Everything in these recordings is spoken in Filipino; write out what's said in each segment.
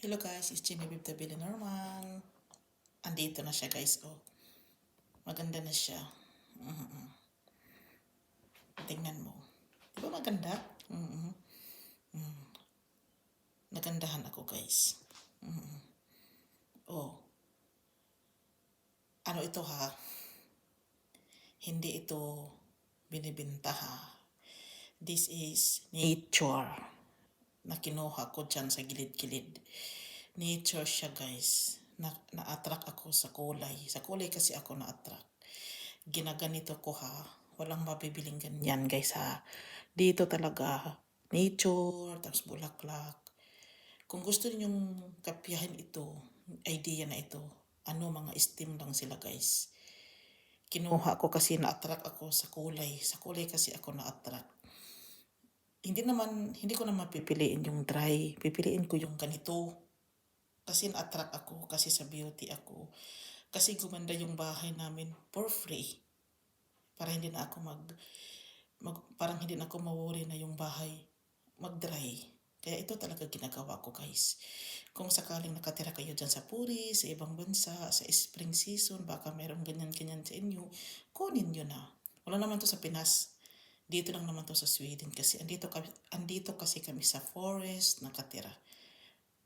Hello guys, it's Genevieve Tabili Norman. Andito na siya guys, oh. Maganda na siya. Mhm. Tingnan mo. Di ba maganda? Mhm. Mm. Nagandahan ako guys. Mhm. Oh. Ano ito ha? Hindi ito binibinta ha. This is nature na kinuha ko dyan sa gilid-gilid. Nature siya guys. Na, na-attract ako sa kulay. Sa kulay kasi ako na-attract. Ginaganito ko ha. Walang mabibiling ganyan guys ha. Dito talaga nature, tapos bulaklak. Kung gusto ninyong kapiyahin ito, idea na ito, ano mga steam lang sila guys. Kinuha ko kasi na-attract ako sa kulay. Sa kulay kasi ako na-attract hindi naman, hindi ko naman pipiliin yung dry. Pipiliin ko yung ganito. Kasi na-attract ako, kasi sa beauty ako. Kasi gumanda yung bahay namin for free. Para hindi na ako mag, mag parang hindi na ako mawori na yung bahay mag-dry. Kaya ito talaga ginagawa ko guys. Kung sakaling nakatira kayo dyan sa Puri, sa ibang bansa, sa spring season, baka merong ganyan-ganyan sa inyo, kunin nyo na. Wala naman to sa Pinas. Dito lang naman to sa Sweden kasi andito, andito kasi kami sa forest nakatira.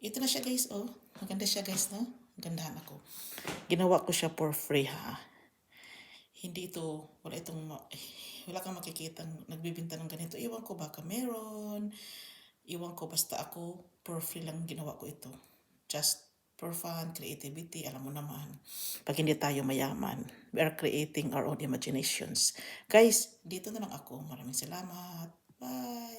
Ito na siya guys, oh. Maganda siya guys, no? Gandahan ako. Ginawa ko siya for free, ha? Hindi ito, wala itong, eh, wala kang makikita nagbibinta ng ganito. Iwan ko baka meron. Iwan ko basta ako, for free lang ginawa ko ito. Just for fun, creativity, alam mo naman. Pag hindi tayo mayaman, we are creating our own imaginations. Guys, dito na lang ako. Maraming salamat. Bye!